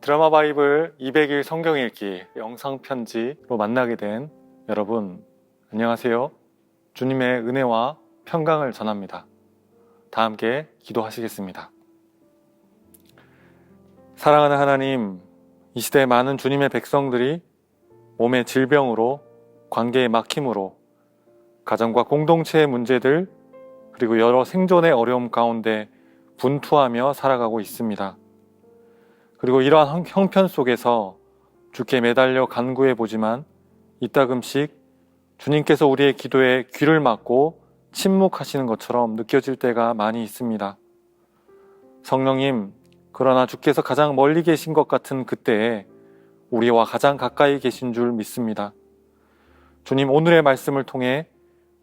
드라마 바이블 200일 성경 읽기 영상 편지로 만나게 된 여러분 안녕하세요. 주님의 은혜와 평강을 전합니다. 다 함께 기도하시겠습니다. 사랑하는 하나님, 이 시대 많은 주님의 백성들이 몸의 질병으로 관계의 막힘으로 가정과 공동체의 문제들 그리고 여러 생존의 어려움 가운데 분투하며 살아가고 있습니다. 그리고 이러한 형- 형편 속에서 주께 매달려 간구해 보지만 이따금씩 주님께서 우리의 기도에 귀를 막고 침묵하시는 것처럼 느껴질 때가 많이 있습니다. 성령님, 그러나 주께서 가장 멀리 계신 것 같은 그때에 우리와 가장 가까이 계신 줄 믿습니다. 주님 오늘의 말씀을 통해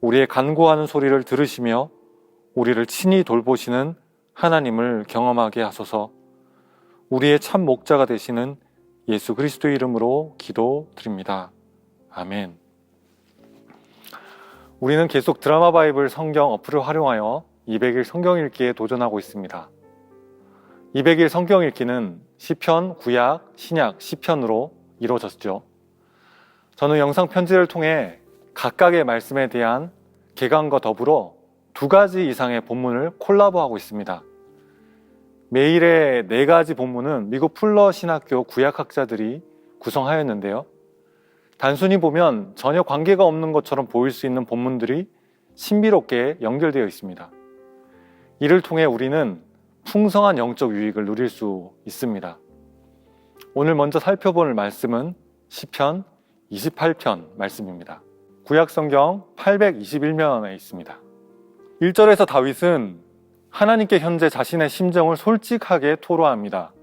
우리의 간구하는 소리를 들으시며 우리를 친히 돌보시는 하나님을 경험하게 하소서 우리의 참 목자가 되시는 예수 그리스도의 이름으로 기도드립니다. 아멘. 우리는 계속 드라마 바이블 성경 어플을 활용하여 200일 성경 읽기에 도전하고 있습니다. 200일 성경 읽기는 시편, 구약, 신약, 시편으로 이루어졌죠. 저는 영상 편지를 통해 각각의 말씀에 대한 개강과 더불어 두 가지 이상의 본문을 콜라보하고 있습니다. 매일의 네 가지 본문은 미국 풀러 신학교 구약학자들이 구성하였는데요. 단순히 보면 전혀 관계가 없는 것처럼 보일 수 있는 본문들이 신비롭게 연결되어 있습니다. 이를 통해 우리는 풍성한 영적 유익을 누릴 수 있습니다. 오늘 먼저 살펴볼 말씀은 시편 28편 말씀입니다. 구약 성경 821면에 있습니다. 1절에서 다윗은 하나님께 현재 자신의 심정을 솔직하게 토로합니다.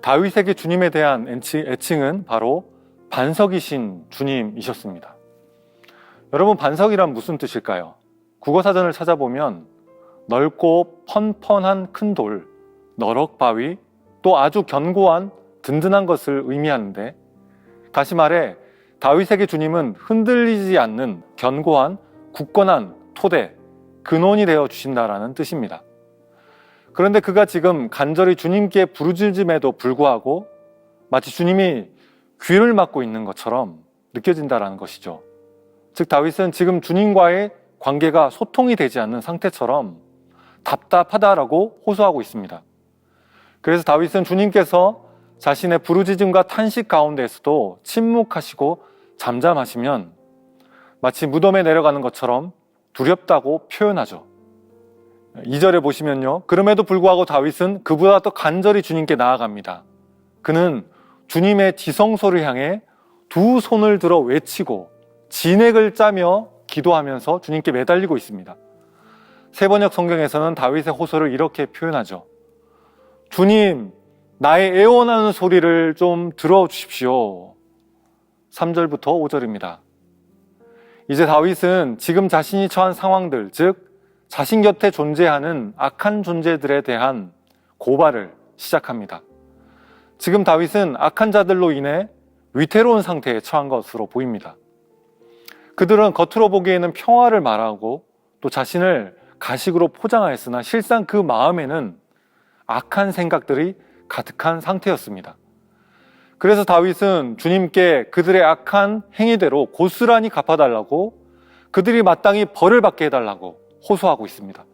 다윗에게 주님에 대한 애칭- 애칭은 바로 반석이신 주님이셨습니다. 여러분, 반석이란 무슨 뜻일까요? 국어 사전을 찾아보면 넓고 펀펀한 큰 돌, 너럭 바위, 또 아주 견고한 든든한 것을 의미하는데, 다시 말해, 다윗에게 주님은 흔들리지 않는 견고한 굳건한 토대, 근원이 되어 주신다라는 뜻입니다. 그런데 그가 지금 간절히 주님께 부르짖음에도 불구하고 마치 주님이 귀를 막고 있는 것처럼 느껴진다라는 것이죠. 즉 다윗은 지금 주님과의 관계가 소통이 되지 않는 상태처럼 답답하다라고 호소하고 있습니다. 그래서 다윗은 주님께서 자신의 부르짖음과 탄식 가운데에서도 침묵하시고 잠잠하시면 마치 무덤에 내려가는 것처럼 두렵다고 표현하죠. 2절에 보시면요. 그럼에도 불구하고 다윗은 그보다 더 간절히 주님께 나아갑니다. 그는 주님의 지성소를 향해 두 손을 들어 외치고 진액을 짜며 기도하면서 주님께 매달리고 있습니다. 세번역 성경에서는 다윗의 호소를 이렇게 표현하죠. 주님, 나의 애원하는 소리를 좀 들어주십시오. 3절부터 5절입니다. 이제 다윗은 지금 자신이 처한 상황들, 즉, 자신 곁에 존재하는 악한 존재들에 대한 고발을 시작합니다. 지금 다윗은 악한 자들로 인해 위태로운 상태에 처한 것으로 보입니다. 그들은 겉으로 보기에는 평화를 말하고 또 자신을 가식으로 포장하였으나 실상 그 마음에는 악한 생각들이 가득한 상태였습니다. 그래서 다윗은 주님께 그들의 악한 행위대로 고스란히 갚아달라고 그들이 마땅히 벌을 받게 해달라고 호소하고 있습니다.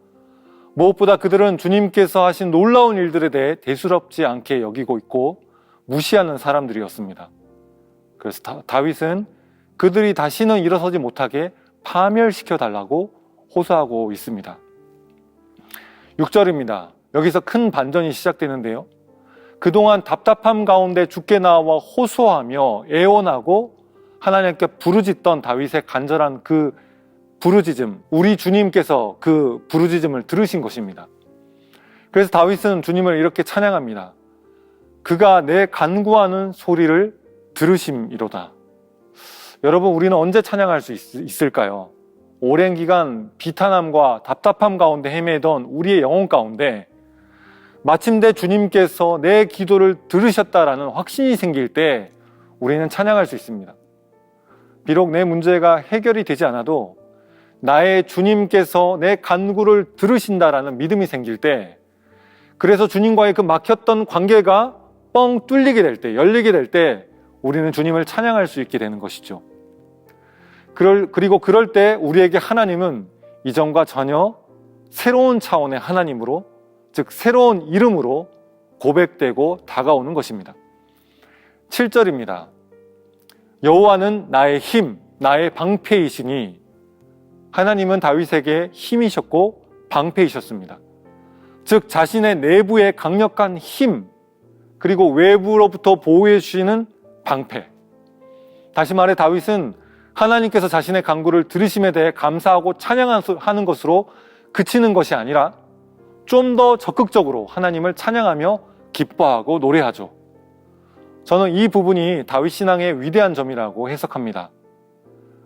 무엇보다 그들은 주님께서 하신 놀라운 일들에 대해 대수롭지 않게 여기고 있고 무시하는 사람들이었습니다. 그래서 다, 다윗은 그들이 다시는 일어서지 못하게 파멸시켜 달라고 호소하고 있습니다. 6절입니다. 여기서 큰 반전이 시작되는데요. 그동안 답답함 가운데 죽게 나와 호소하며 애원하고 하나님께 부르짖던 다윗의 간절한 그 부르짖음, 우리 주님께서 그 부르짖음을 들으신 것입니다. 그래서 다윗은 주님을 이렇게 찬양합니다. 그가 내 간구하는 소리를 들으심이로다. 여러분, 우리는 언제 찬양할 수 있, 을까요 오랜 기간 비탄함과 답답함 가운데 헤매던 우리의 영혼 가운데 마침내 주님께서 내 기도를 들으셨다라는 확신이 생길 때 우리는 찬양할 수 있습니다. 비록 내 문제가 해결이 되지 않아도 나의 주님께서 내 간구를 들으신다라는 믿음이 생길 때 그래서 주님과의 그 막혔던 관계가 뻥 뚫리게 될 때, 열리게 될 때 우리는 주님을 찬양할 수 있게 되는 것이죠. 그럴, 그리고 그럴 때 우리에게 하나님은 이전과 전혀 새로운 차원의 하나님으로, 즉 새로운 이름으로 고백되고 다가오는 것입니다. 7절입니다. 여호와는 나의 힘, 나의 방패이시니 하나님은 다윗에게 힘이셨고 방패이셨습니다. 즉 자신의 내부의 강력한 힘 그리고 외부로부터 보호해 주시는 방패. 다시 말해 다윗은 하나님께서 자신의 간구를 들으심에 대해 감사하고 찬양하는 것으로 그치는 것이 아니라 좀 더 적극적으로 하나님을 찬양하며 기뻐하고 노래하죠. 저는 이 부분이 다윗 신앙의 위대한 점이라고 해석합니다.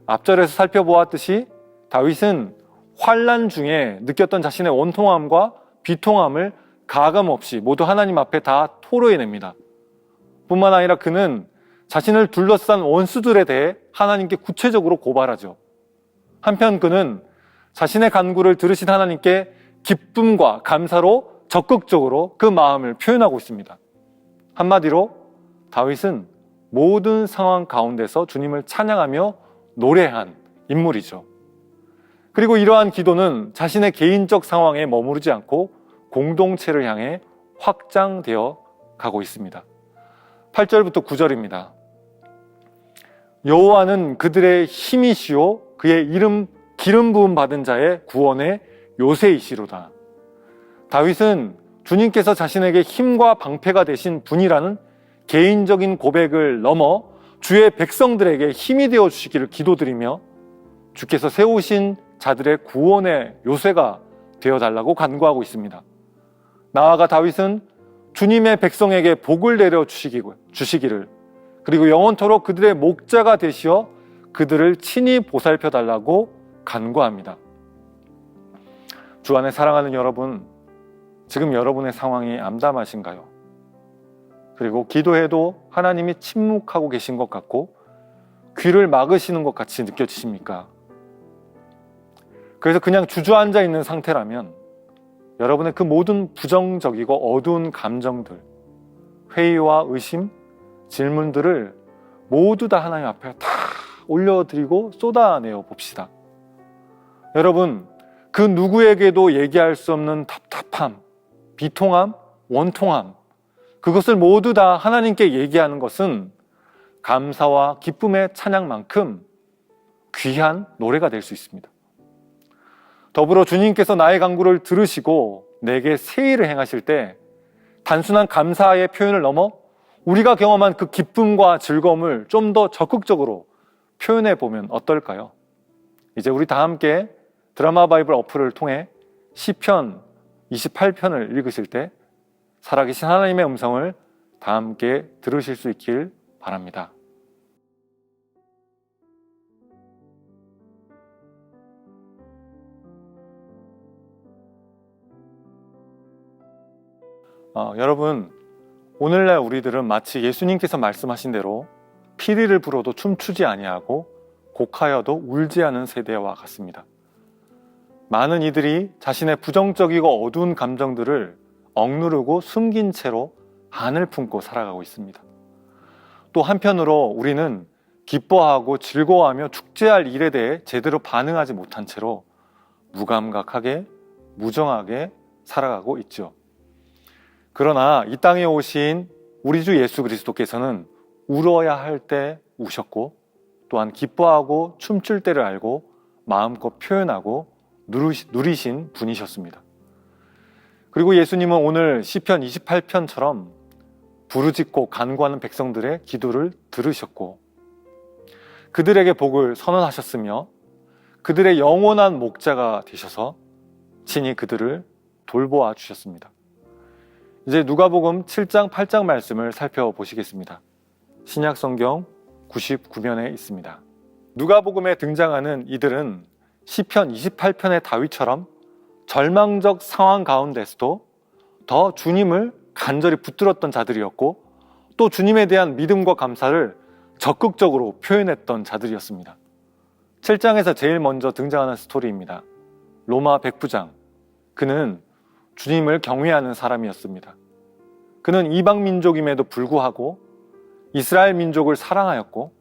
앞절에서 살펴보았듯이 다윗은 환란 중에 느꼈던 자신의 원통함과 비통함을 가감 없이 모두 하나님 앞에 다 토로해냅니다. 뿐만 아니라 그는 자신을 둘러싼 원수들에 대해 하나님께 구체적으로 고발하죠. 한편 그는 자신의 간구를 들으신 하나님께 기쁨과 감사로 적극적으로 그 마음을 표현하고 있습니다. 한마디로 다윗은 모든 상황 가운데서 주님을 찬양하며 노래한 인물이죠. 그리고 이러한 기도는 자신의 개인적 상황에 머무르지 않고 공동체를 향해 확장되어 가고 있습니다. 8절부터 9절입니다. 여호와는 그들의 힘이시요 그의 이름 기름 부음 받은 자의 구원의 요새이시로다. 다윗은 주님께서 자신에게 힘과 방패가 되신 분이라는 개인적인 고백을 넘어 주의 백성들에게 힘이 되어 주시기를 기도드리며 주께서 세우신 자들의 구원의 요새가 되어 달라고 간구하고 있습니다. 나아가 다윗은 주님의 백성에게 복을 내려 주시기를 그리고 영원토록 그들의 목자가 되시어 그들을 친히 보살펴 달라고 간구합니다. 주 안에 사랑하는 여러분, 지금 여러분의 상황이 암담하신가요? 그리고 기도해도 하나님이 침묵하고 계신 것 같고 귀를 막으시는 것 같이 느껴지십니까? 그래서 그냥 주저앉아 있는 상태라면 여러분의 그 모든 부정적이고 어두운 감정들, 회의와 의심, 질문들을 모두 다 하나님 앞에 다 올려드리고 쏟아내어 봅시다. 여러분, 그 누구에게도 얘기할 수 없는 답답함, 비통함, 원통함, 그것을 모두 다 하나님께 얘기하는 것은 감사와 기쁨의 찬양만큼 귀한 노래가 될 수 있습니다. 더불어 주님께서 나의 강구를 들으시고 내게 새 일을 행하실 때 단순한 감사의 표현을 넘어 우리가 경험한 그 기쁨과 즐거움을 좀 더 적극적으로 표현해 보면 어떨까요? 이제 우리 다 함께 드라마 바이블 어플을 통해 시편 28편을 읽으실 때 살아계신 하나님의 음성을 다 함께 들으실 수 있길 바랍니다. 어, 여러분, 오늘날 우리들은 마치 예수님께서 말씀하신 대로 피리를 불어도 춤추지 아니하고 곡하여도 울지 않은 세대와 같습니다. 많은 이들이 자신의 부정적이고 어두운 감정들을 억누르고 숨긴 채로 한을 품고 살아가고 있습니다. 또 한편으로 우리는 기뻐하고 즐거워하며 축제할 일에 대해 제대로 반응하지 못한 채로 무감각하게 무정하게 살아가고 있죠. 그러나 이 땅에 오신 우리 주 예수 그리스도께서는 울어야 할 때 우셨고 또한 기뻐하고 춤출 때를 알고 마음껏 표현하고 누리신 분이셨습니다. 그리고 예수님은 오늘 시편 28편처럼 부르짖고 간구하는 백성들의 기도를 들으셨고 그들에게 복을 선언하셨으며 그들의 영원한 목자가 되셔서 친히 그들을 돌보아 주셨습니다. 이제 누가복음 7장 8장 말씀을 살펴보시겠습니다. 신약 성경 99면에 있습니다. 누가복음에 등장하는 이들은 시편 28편의 다윗처럼 절망적 상황 가운데서도 더 주님을 간절히 붙들었던 자들이었고 또 주님에 대한 믿음과 감사를 적극적으로 표현했던 자들이었습니다. 7장에서 제일 먼저 등장하는 스토리입니다. 로마 백부장. 그는 주님을 경외하는 사람이었습니다. 그는 이방 민족임에도 불구하고 이스라엘 민족을 사랑하였고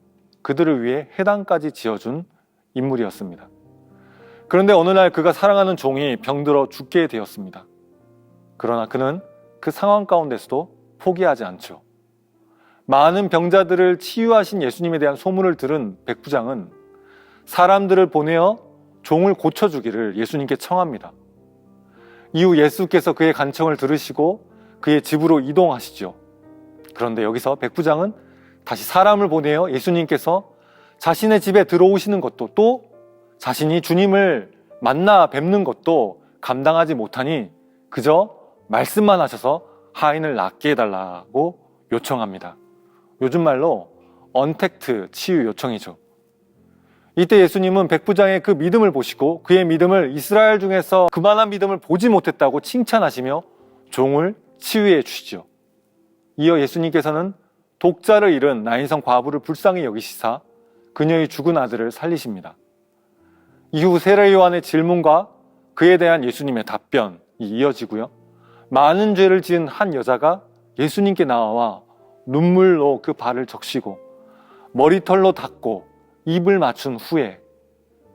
그들을 위해 해당까지 지어준 인물이었습니다. 그런데 어느 날 그가 사랑하는 종이 병들어 죽게 되었습니다. 그러나 그는 그 상황 가운데서도 포기하지 않죠. 많은 병자들을 치유하신 예수님에 대한 소문을 들은 백부장은 사람들을 보내어 종을 고쳐주기를 예수님께 청합니다. 이후 예수께서 그의 간청을 들으시고 그의 집으로 이동하시죠. 그런데 여기서 백부장은 다시 사람을 보내어 예수님께서 자신의 집에 들어오시는 것도 또 자신이 주님을 만나 뵙는 것도 감당하지 못하니 그저 말씀만 하셔서 하인을 낫게 해달라고 요청합니다. 요즘 말로 언택트 치유 요청이죠. 이때 예수님은 백부장의 그 믿음을 보시고 그의 믿음을 이스라엘 중에서 그만한 믿음을 보지 못했다고 칭찬하시며 종을 치유해 주시죠. 이어 예수님께서는 독자를 잃은 나인성 과부를 불쌍히 여기시사 그녀의 죽은 아들을 살리십니다. 이후 세례 요한의 질문과 그에 대한 예수님의 답변이 이어지고요. 많은 죄를 지은 한 여자가 예수님께 나와 눈물로 그 발을 적시고 머리털로 닦고 입을 맞춘 후에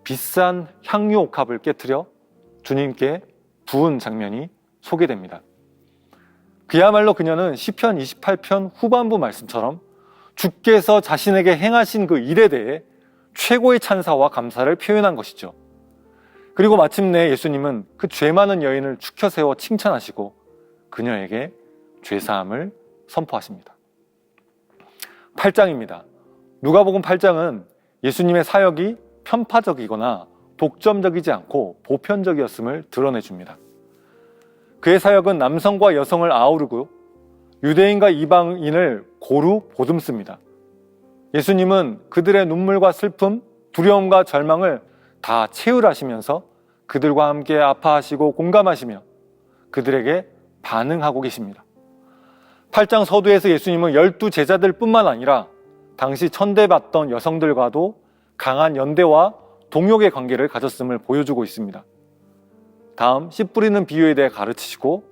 비싼 향유 옥합을 깨뜨려 주님께 부은 장면이 소개됩니다. 그야말로 그녀는 시편 28편 후반부 말씀처럼 주께서 자신에게 행하신 그 일에 대해 최고의 찬사와 감사를 표현한 것이죠. 그리고 마침내 예수님은 그 죄 많은 여인을 축혀 세워 칭찬하시고 그녀에게 죄사함을 선포하십니다. 8장입니다. 누가복음 8장은 예수님의 사역이 편파적이거나 독점적이지 않고 보편적이었음을 드러내 줍니다. 그의 사역은 남성과 여성을 아우르고 유대인과 이방인을 고루 보듬습니다. 예수님은 그들의 눈물과 슬픔, 두려움과 절망을 다 채울하시면서 그들과 함께 아파하시고 공감하시며 그들에게 반응하고 계십니다. 8장 서두에서 예수님은 열두 제자들 뿐만 아니라 당시 천대받던 여성들과도 강한 연대와 동역의 관계를 가졌음을 보여주고 있습니다. 다음 씨 뿌리는 비유에 대해 가르치시고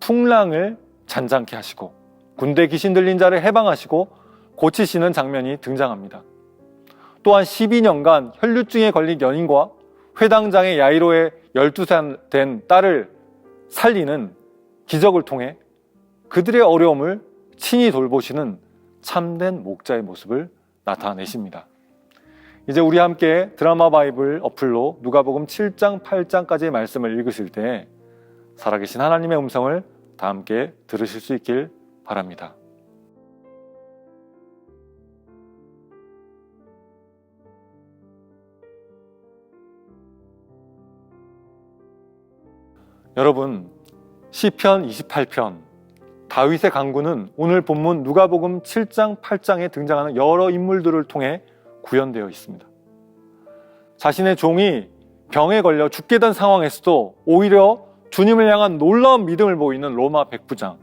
풍랑을 잔잔케 하시고 군대 귀신 들린 자를 해방하시고 고치시는 장면이 등장합니다. 또한 12년간 혈류증에 걸린 연인과 회당장의 야이로의 12살 된 딸을 살리는 기적을 통해 그들의 어려움을 친히 돌보시는 참된 목자의 모습을 나타내십니다. 이제 우리 함께 드라마 바이블 어플로 누가복음 7장, 8장까지의 말씀을 읽으실 때 살아계신 하나님의 음성을 다 함께 들으실 수 있길 바랍니다. 여러분, 시편 28편 다윗의 강구는 오늘 본문 누가복음 7장, 8장에 등장하는 여러 인물들을 통해 구현되어 있습니다. 자신의 종이 병에 걸려 죽게 된 상황에서도 오히려 주님을 향한 놀라운 믿음을 보이는 로마 백부장.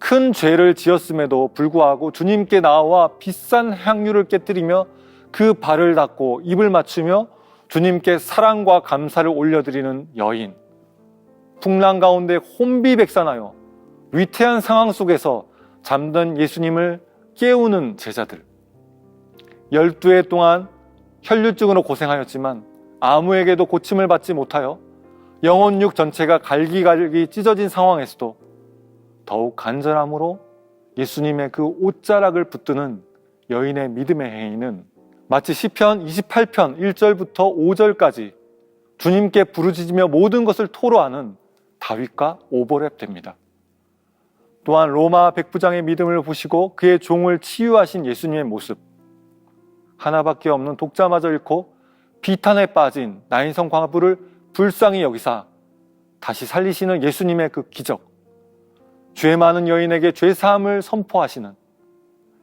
큰 죄를 지었음에도 불구하고 주님께 나와 비싼 향유를 깨뜨리며 그 발을 닦고 입을 맞추며 주님께 사랑과 감사를 올려드리는 여인. 풍랑 가운데 혼비백산하여 위태한 상황 속에서 잠든 예수님을 깨우는 제자들. 열두 해 동안 혈류증으로 고생하였지만 아무에게도 고침을 받지 못하여 영혼육 전체가 갈기갈기 찢어진 상황에서도 더욱 간절함으로 예수님의 그 옷자락을 붙드는 여인의 믿음의 행위는 마치 시편 28편 1절부터 5절까지 주님께 부르짖으며 모든 것을 토로하는 다윗과 오버랩 됩니다. 또한 로마 백부장의 믿음을 보시고 그의 종을 치유하신 예수님의 모습. 하나밖에 없는 독자마저 잃고 비탄에 빠진 나인성 과부를 불쌍히 여기사 다시 살리시는 예수님의 그 기적. 죄 많은 여인에게 죄 사함을 선포하시는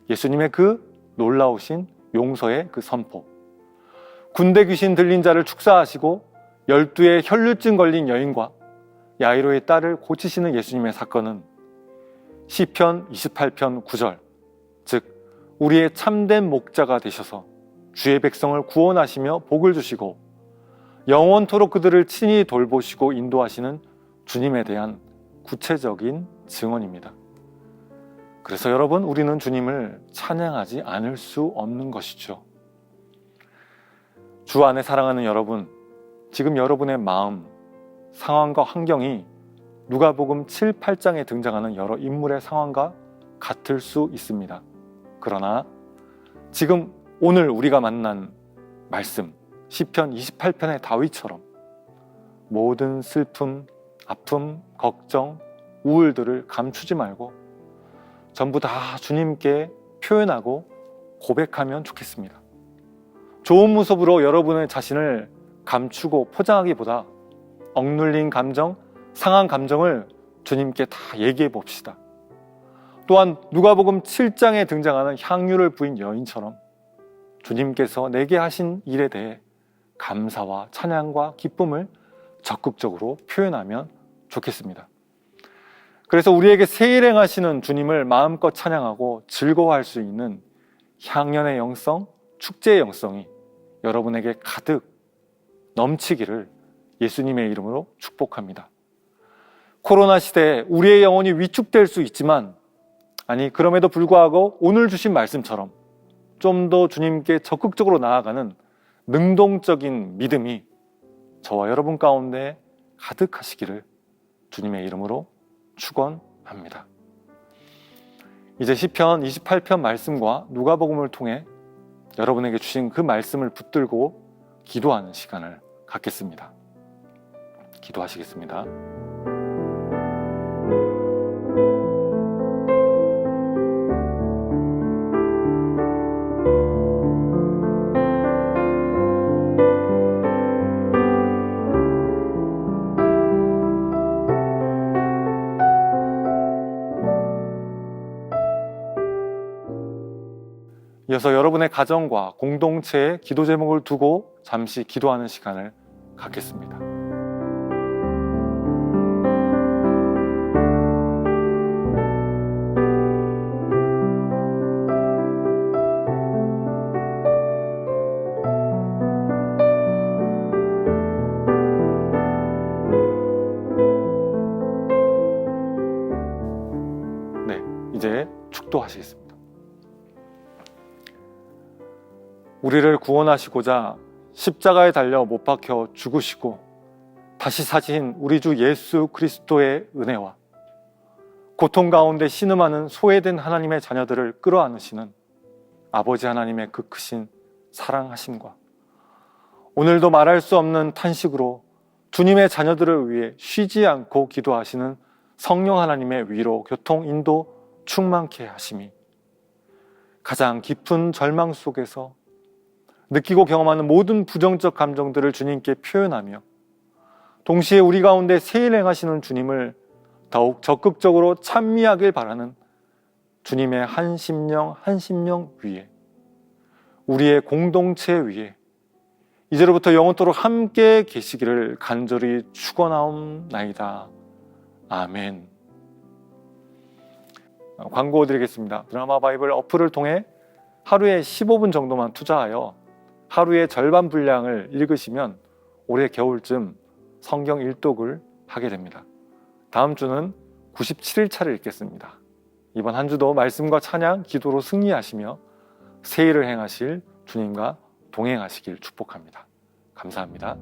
예수님의 그 놀라우신 용서의 그 선포. 군대 귀신 들린 자를 축사하시고 열두의 혈류증 걸린 여인과 야이로의 딸을 고치시는 예수님의 사건은 시편 28편 9절 즉 우리의 참된 목자가 되셔서 주의 백성을 구원하시며 복을 주시고 영원토록 그들을 친히 돌보시고 인도하시는 주님에 대한 구체적인 증언입니다. 그래서 여러분, 우리는 주님을 찬양하지 않을 수 없는 것이죠. 주 안에 사랑하는 여러분, 지금 여러분의 마음, 상황과 환경이 누가복음 7, 8장에 등장하는 여러 인물의 상황과 같을 수 있습니다. 그러나 지금 오늘 우리가 만난 말씀 시편 28편의 다윗처럼 모든 슬픔, 아픔, 걱정, 우울들을 감추지 말고 전부 다 주님께 표현하고 고백하면 좋겠습니다. 좋은 모습으로 여러분의 자신을 감추고 포장하기보다 억눌린 감정, 상한 감정을 주님께 다 얘기해 봅시다. 또한 누가복음 7장에 등장하는 향유를 부인 여인처럼 주님께서 내게 하신 일에 대해 감사와 찬양과 기쁨을 적극적으로 표현하면 좋겠습니다. 그래서 우리에게 세일행 하시는 주님을 마음껏 찬양하고 즐거워할 수 있는 향연의 영성, 축제의 영성이 여러분에게 가득 넘치기를 예수님의 이름으로 축복합니다. 코로나 시대에 우리의 영혼이 위축될 수 있지만, 아니, 그럼에도 불구하고 오늘 주신 말씀처럼 좀 더 주님께 적극적으로 나아가는 능동적인 믿음이 저와 여러분 가운데 가득하시기를 주님의 이름으로 축원합니다. 이제 시편 28편 말씀과 누가복음을 통해 여러분에게 주신 그 말씀을 붙들고 기도하는 시간을 갖겠습니다. 기도하시겠습니다. 이어서 여러분의 가정과 공동체의 기도 제목을 두고 잠시 기도하는 시간을 갖겠습니다. 이제 축도하시겠습니다. 우리를 구원하시고자 십자가에 달려 못 박혀 죽으시고 다시 사신 우리 주 예수 그리스도의 은혜와 고통 가운데 신음하는 소외된 하나님의 자녀들을 끌어안으시는 아버지 하나님의 그 크신 사랑하심과 오늘도 말할 수 없는 탄식으로 주님의 자녀들을 위해 쉬지 않고 기도하시는 성령 하나님의 위로 교통 인도 충만케 하심이 가장 깊은 절망 속에서 느끼고 경험하는 모든 부정적 감정들을 주님께 표현하며 동시에 우리 가운데 세일 행하시는 주님을 더욱 적극적으로 찬미하길 바라는 주님의 한 심령 한 심령 위에 우리의 공동체 위에 이제로부터 영원토록 함께 계시기를 간절히 축원하옵나이다. 아멘. 어, 광고 드리겠습니다. 드라마 바이블 어플을 통해 하루에 15분 정도만 투자하여 하루의 절반 분량을 읽으시면 올해 겨울쯤 성경 일독을 하게 됩니다. 다음 주는 97일 차를 읽겠습니다. 이번 한 주도 말씀과 찬양, 기도로 승리하시며 세일을 행하실 주님과 동행하시길 축복합니다. 감사합니다.